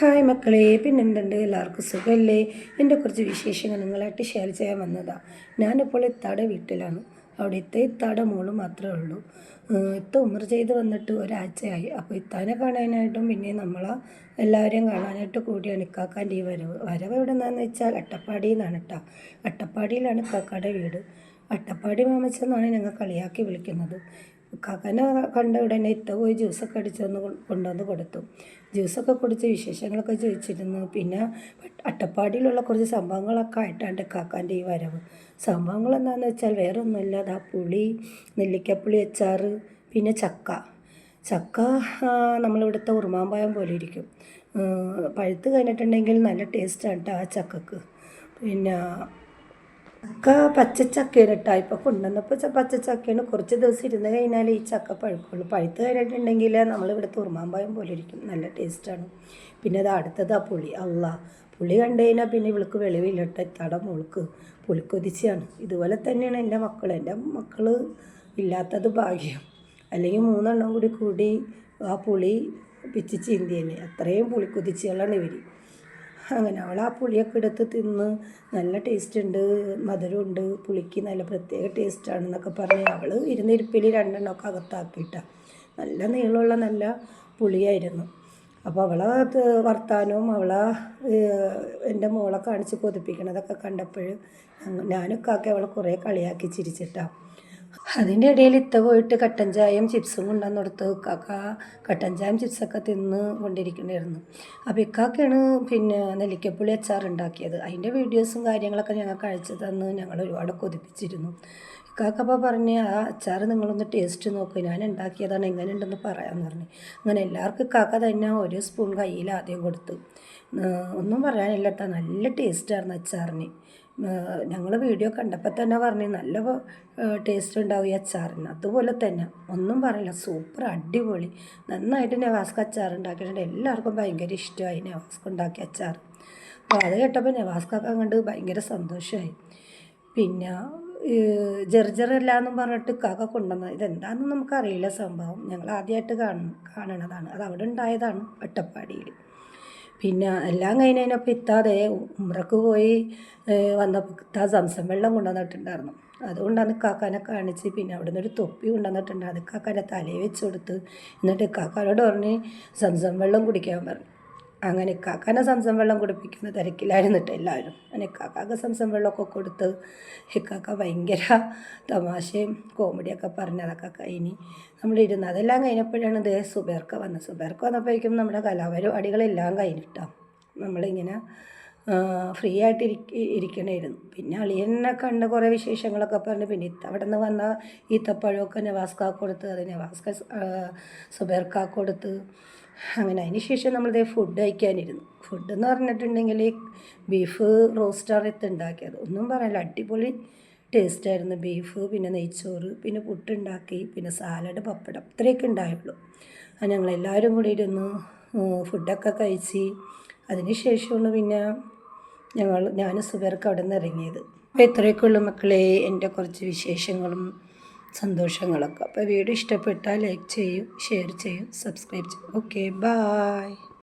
Hi മക്കളെ പിന്നെ എന്തുണ്ട് എല്ലാവർക്കും സുഖമല്ലേ എന്റെ കുറച്ച് വിശേഷങ്ങൾ നിങ്ങളായിട്ട് ഷെയർ ചെയ്യാൻ വന്നതാണ് ഞാനിപ്പോൾ ഇത്താടെ വീട്ടിലാണ്. അവിടെ ഇത്ത ഇത്താടെ മോൾ മാത്രമേ ഉള്ളൂ. ഇത്ത ഉമർ ചെയ്ത് വന്നിട്ട് ഒരാഴ്ചയായി. അപ്പോൾ ഇത്താനെ കാണാനായിട്ടും പിന്നെ നമ്മളെ എല്ലാവരെയും കാണാനായിട്ട് കൂടിയാണ് ഇക്കാക്കാന്റെ ഈ വരവ്. വരവ് എവിടെ നിന്നാന്ന് വെച്ചാൽ അട്ടപ്പാടിയിൽ നിന്നാണ് കേട്ടോ അട്ടപ്പാടിയിലാണ് ഇക്കാക്കാടെ വീട്. അട്ടപ്പാടി മാമച്ചെന്നാണ് ഞങ്ങൾ കളിയാക്കി വിളിക്കുന്നത്. കാക്കനെ കണ്ട ഉടനെ ഇത്ത പോയി ജ്യൂസൊക്കെ അടിച്ച് വന്ന് കൊ- കൊണ്ടുവന്ന് കൊടുത്തു. ജ്യൂസൊക്കെ കുടിച്ച് വിശേഷങ്ങളൊക്കെ ചോദിച്ചിരുന്നു. പിന്നെ അട്ടപ്പാടിയിലുള്ള കുറച്ച് സംഭവങ്ങളൊക്കെ ആയിട്ടാണ് കാക്കാന്റെ ഈ വരവ്. സംഭവങ്ങൾ എന്താണെന്ന് വെച്ചാൽ വേറെ ഒന്നുമില്ല അതാ പുളി നെല്ലിക്കപ്പുളി അച്ചാറ് പിന്നെ ചക്ക. ചക്ക നമ്മളിവിടുത്തെ ഉറുമാമ്പായം പോലെ ഇരിക്കും. പഴുത്ത് കഴിഞ്ഞിട്ടുണ്ടെങ്കിൽ നല്ല ടേസ്റ്റാണ് കേട്ടോ ആ ചക്കക്ക്. പിന്നെ ചക്ക പച്ചച്ചക്കയാണ് കേട്ടോ ഇപ്പോൾ കൊണ്ടുവന്നപ്പോൾ പച്ച പച്ചച്ചക്കയാണ് കുറച്ച് ദിവസം ഇരുന്ന് കഴിഞ്ഞാൽ ഈ ചക്ക പഴുക്കുള്ളൂ. പഴുത്ത് കഴിഞ്ഞിട്ടുണ്ടെങ്കിൽ നമ്മളിവിടെ തുറമാമ്പായം പോലെ ഇരിക്കും. നല്ല ടേസ്റ്റാണ് പിന്നെ അത് അടുത്തത് ആ പുളി. അല്ല പുളി കണ്ടു കഴിഞ്ഞാൽ പിന്നെ ഇവൾക്ക് വെളിവില്ലട്ടെ തട മുളുക്ക് പുളിക്കൊതിച്ചാണ്. ഇതുപോലെ തന്നെയാണ് എന്റെ മക്കൾ എന്റെ മക്കൾ ഇല്ലാത്തത് ഭാഗ്യം. അല്ലെങ്കിൽ മൂന്നെണ്ണം കൂടി കൂടി ആ പുളി പിച്ച് ചീന്തിയല്ലേ അത്രയും പുളിക്കുതിച്ചുകളാണ് ഇവർ അങ്ങനെ അവൾ ആ പുളിയൊക്കെ എടുത്ത് തിന്ന് നല്ല ടേസ്റ്റ് ഉണ്ട് മധുരമുണ്ട് പുളിക്ക് നല്ല പ്രത്യേക ടേസ്റ്റാണെന്നൊക്കെ പറഞ്ഞ് അവൾ ഇരുന്നിരിപ്പിൽ രണ്ടെണ്ണമൊക്കെ അകത്താക്കിയിട്ട. നല്ല നീളമുള്ള നല്ല പുളിയായിരുന്നു. അപ്പോൾ അവളെ വർത്താനവും അവളെ എന്റെ മോളെ കാണിച്ച് കൊതിപ്പിക്കണതൊക്കെ കണ്ടപ്പോൾ ഞാനൊക്കെ ആക്കി അവളെ കുറേ കളിയാക്കി ചിരിച്ചിട്ടാണ് അതിന്റെ ഇടയിൽ ഇത്ത പോയിട്ട് കട്ടൻ ചായയും ചിപ്സും കൊണ്ടുവന്ന് കൊടുത്ത് കാക്ക കട്ടൻ ചായയും ചിപ്സൊക്കെ തിന്ന് കൊണ്ടിരിക്കണമായിരുന്നു അപ്പോൾ ഇക്കാക്കയാണ് പിന്നെ നെല്ലിക്കപ്പുളി അച്ചാർ ഉണ്ടാക്കിയത് അതിന്റെ വീഡിയോസും കാര്യങ്ങളൊക്കെ ഞങ്ങൾക്ക് അയച്ചു തന്ന് ഞങ്ങൾ ഒരുപാട് കൊതിപ്പിച്ചിരുന്നു. ഇക്കാക്ക അപ്പോൾ പറഞ്ഞ് ആ അച്ചാർ നിങ്ങളൊന്ന് ടേസ്റ്റ് നോക്ക് ഞാൻ ഉണ്ടാക്കിയതാണ് എങ്ങനെയുണ്ടെന്ന് പറയാമെന്ന് പറഞ്ഞു. അങ്ങനെ എല്ലാവർക്കും ഇക്കാക്ക തന്നെ ഒരു സ്പൂൺ കയ്യിൽ ആദ്യം കൊടുത്തു. ഒന്നും പറയാനില്ല കേട്ടോ നല്ല ടേസ്റ്റായിരുന്നു അച്ചാറിന്. ഞങ്ങൾ വീഡിയോ കണ്ടപ്പോൾ തന്നെ പറഞ്ഞു നല്ല ടേസ്റ്റ് ഉണ്ടാവും ഈ അച്ചാറിന്. അതുപോലെ തന്നെ ഒന്നും പറയില്ല സൂപ്പർ അടിപൊളി. നന്നായിട്ട് നവാസ്ക അച്ചാർ ഉണ്ടാക്കിയിട്ടുണ്ട്. എല്ലാവർക്കും ഭയങ്കര ഇഷ്ടമായി നവാസ്ക ഉണ്ടാക്കിയ അച്ചാർ. അപ്പോൾ അത് കേട്ടപ്പോൾ നെവാസ്കൊക്കെ കണ്ട് ഭയങ്കര സന്തോഷമായി പിന്നെ ജർജറല്ല എന്നും പറഞ്ഞിട്ട് കാക്ക കൊണ്ടുവന്നത് ഇതെന്താണെന്ന് നമുക്കറിയില്ല സംഭവം. ഞങ്ങൾ ആദ്യമായിട്ട് കാണുന്നു കാണണതാണ്. അത് അവിടെ ഉണ്ടായതാണ് അട്ടപ്പാടിയിൽ പിന്നെ എല്ലാം കഴിഞ്ഞതിനൊപ്പം ഇത്താതെ ഉമ്രക്ക് പോയി വന്നപ്പോൾ ഇത്താ സംസം വെള്ളം കൊണ്ടുവന്നിട്ടുണ്ടായിരുന്നു. അതുകൊണ്ടാണ് കാക്കാനെ കാണിച്ച് പിന്നെ അവിടെ നിന്നൊരു തൊപ്പി കൊണ്ടുവന്നിട്ടുണ്ട്. അത് കാക്കാന്റെ തലയിൽ വെച്ച് കൊടുത്ത്. എന്നിട്ട് കാക്കാനോട് പറഞ്ഞ് സംസം വെള്ളം കുടിക്കാൻ പറഞ്ഞു. അങ്ങനെ കാക്കാനെ സംസം വെള്ളം കുടിപ്പിക്കുന്ന തിരക്കിലായിരുന്നിട്ട് എല്ലാവരും. അങ്ങനെ കാക്കാക്ക് സംസം വെള്ളമൊക്കെ കൊടുത്ത് ഇക്കാക്ക ഭയങ്കര തമാശയും കോമഡിയൊക്കെ പറഞ്ഞ് അതൊക്കെ കഴിഞ്ഞ് നമ്മളിരുന്ന് അതെല്ലാം കഴിഞ്ഞപ്പോഴാണ് ഇതേ സുബേർക്ക വന്നത്. സുബേർക്ക വന്നപ്പോഴേക്കും നമ്മുടെ കലാപരിപാടികളെല്ലാം കഴിഞ്ഞിട്ടാണ് നമ്മളിങ്ങനെ ഫ്രീ ആയിട്ട് ഇരിക്ക ഇരിക്കണമായിരുന്നു പിന്നെ അളിയനെ കണ്ട കുറേ വിശേഷങ്ങളൊക്കെ പറഞ്ഞു പിന്നെ അവിടെ നിന്ന് വന്ന ഈത്തപ്പഴമൊക്കെ നവാസ്കാ കൊടുത്ത് അത് നവാസ്ക സുബേർക്ക കൊടുത്ത്. അങ്ങനെ അതിന് ശേഷം നമ്മളിത് ഫുഡ് കഴിക്കാനിരുന്നു. ഫുഡ് എന്ന് പറഞ്ഞിട്ടുണ്ടെങ്കിൽ ബീഫ് റോസ്റ്റാണ് ഇത്ത് ഉണ്ടാക്കിയത് ഒന്നും പറയാനില്ല അടിപൊളി ടേസ്റ്റായിരുന്നു ബീഫ് പിന്നെ നെയ്ച്ചോറ് പിന്നെ പുട്ടുണ്ടാക്കി പിന്നെ സാലഡ് പപ്പടം ഇത്രയൊക്കെ ഉണ്ടായുള്ളൂ അത് ഞങ്ങളെല്ലാവരും കൂടി ഇരുന്ന് ഫുഡൊക്കെ കഴിച്ച് അതിന് ശേഷമാണ് പിന്നെ ഞങ്ങൾ ഞാനും സുബേർക്ക് അവിടെ നിന്ന് ഇറങ്ങിയത്. അപ്പോൾ ഇത്രയൊക്കെയുള്ള മക്കളെ എന്റെ കുറച്ച് വിശേഷങ്ങളും സന്തോഷങ്ങളൊക്കെ. അപ്പോൾ വീഡിയോ ഇഷ്ടപ്പെട്ടാൽ ലൈക്ക് ചെയ്യും ഷെയർ ചെയ്യും സബ്സ്ക്രൈബ് ചെയ്യും. Okay bye